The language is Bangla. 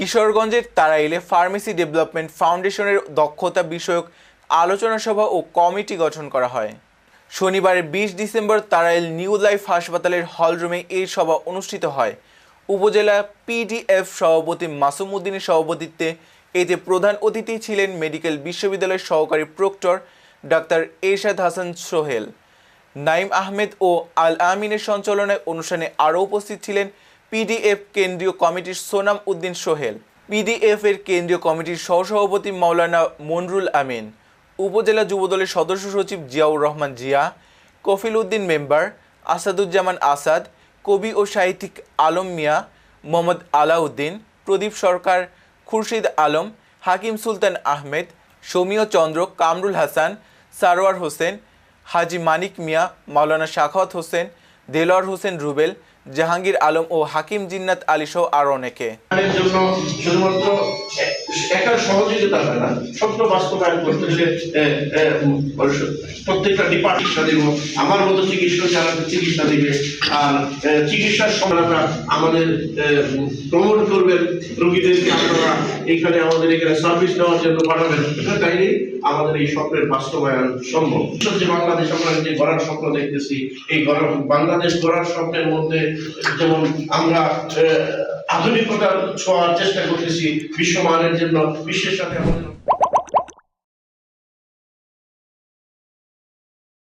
কিশোরগঞ্জের তারাইলে ফার্মেসি ডেভেলপমেন্ট ফাউন্ডেশনের দক্ষতা বিষয়ক আলোচনা সভা ও কমিটি গঠন করা হয়। শনিবারের বিশ ডিসেম্বর তারাইল নিউ লাইফ হাসপাতালের হলরুমে এই সভা অনুষ্ঠিত হয়। উপজেলা পিডিএফ সভাপতি মাসুম উদ্দিনের সভাপতিত্বে এতে প্রধান অতিথি ছিলেন মেডিকেল বিশ্ববিদ্যালয়ের সহকারী প্রক্টর ডাক্তার এরশাদ হাসান সোহেল। নাইম আহমেদ ও আল আমিনের সঞ্চালনায় অনুষ্ঠানে আরও উপস্থিত ছিলেন পিডিএফ কেন্দ্রীয় কমিটির সোনাম উদ্দিন সোহেল পিডিএফ এর কেন্দ্রীয় কমিটির সহসভাপতি মাওলানা মনরুল আমিন, উপজেলা যুবদলের সদস্য সচিব জিয়াউর রহমান জিয়া, কফিল উদ্দিন মেম্বার আসাদুজ্জামান আসাদ, কবি ও সাহিত্যিক আলম মিয়া, মোহাম্মদ আলাউদ্দিন, প্রদীপ সরকার, খুরশিদ আলম, হাকিম সুলতান আহমেদ, সৌমিয় চন্দ্র, কামরুল হাসান, সারোয়ার হোসেন, হাজি মানিক মিয়া, মাওলানা শাখাওয়াত হোসেন, দেলোয়ার হোসেন রুবেল জাহাঙ্গীর আলম ও হাকিম জিন্নাত আলী সহ অনেকে। একার সহযোগিতা হয় না। স্বপ্ন বাস্তবায়ন করতে হলে প্রত্যেকটা ডিপার্টমেন্ট চিকিৎসা দিব আমার মতো চিকিৎসক যারা চিকিৎসা দিবে, আর চিকিৎসার সমানতা আমাদের প্রমোট করবেন রোগীদেরকে আপনারা এখানে আমাদের এখানে সার্ভিস দেওয়ার জন্য পাঠাবেন। তাইলে আমাদের এই স্বপ্নের বাস্তবায়ন সম্ভব। যে বাংলাদেশ, আমরা যে গড়ার স্বপ্ন দেখতেছি, এই গড়ার, বাংলাদেশ গড়ার স্বপ্নের মধ্যে যেমন আমরা আধুনিকতার ছোঁয়ার চেষ্টা করতেছি বিশ্বমানের জন্য বিশ্বের সাথে আমাদের